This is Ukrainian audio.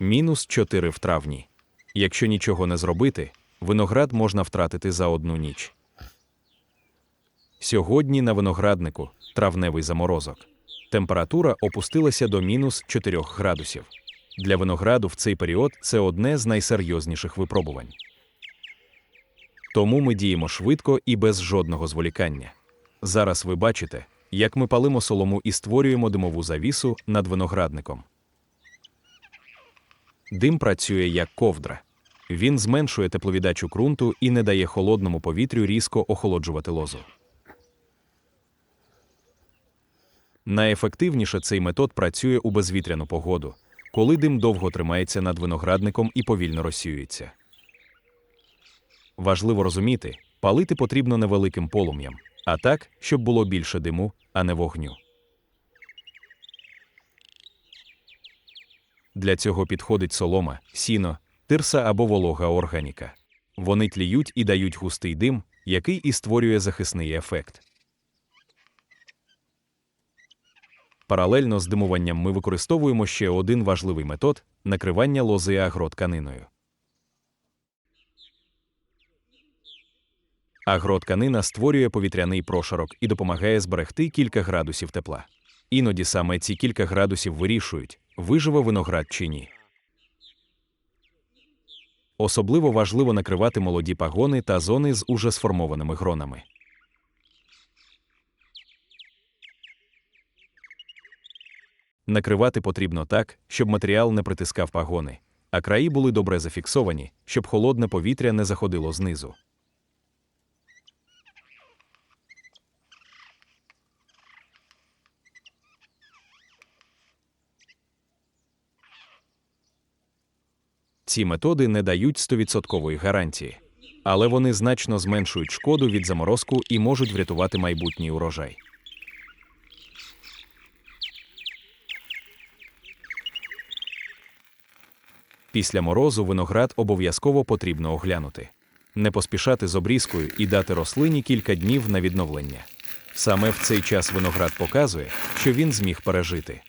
Мінус 4 в травні. Якщо нічого не зробити, виноград можна втратити за одну ніч. Сьогодні на винограднику травневий заморозок. Температура опустилася до мінус 4 градусів. Для винограду в цей період це одне з найсерйозніших випробувань. Тому ми діємо швидко і без жодного зволікання. Зараз ви бачите, як ми палимо солому і створюємо димову завісу над виноградником. Дим працює як ковдра. Він зменшує тепловіддачу ґрунту і не дає холодному повітрю різко охолоджувати лозу. Найефективніше цей метод працює у безвітряну погоду, коли дим довго тримається над виноградником і повільно розсіюється. Важливо розуміти, палити потрібно невеликим полум'ям, а так, щоб було більше диму, а не вогню. Для цього підходить солома, сіно, тирса або волога органіка. Вони тліють і дають густий дим, який і створює захисний ефект. Паралельно з димуванням ми використовуємо ще один важливий метод накривання лози агротканиною. Агротканина створює повітряний прошарок і допомагає зберегти кілька градусів тепла. Іноді саме ці кілька градусів вирішують, виживе виноград чи ні. Особливо важливо накривати молоді пагони та зони з уже сформованими гронами. Накривати потрібно так, щоб матеріал не притискав пагони, а краї були добре зафіксовані, щоб холодне повітря не заходило знизу. Ці методи не дають 100% гарантії, але вони значно зменшують шкоду від заморозку і можуть врятувати майбутній урожай. Після морозу виноград обов'язково потрібно оглянути, не поспішати з обрізкою і дати рослині кілька днів на відновлення. Саме в цей час виноград показує, що він зміг пережити.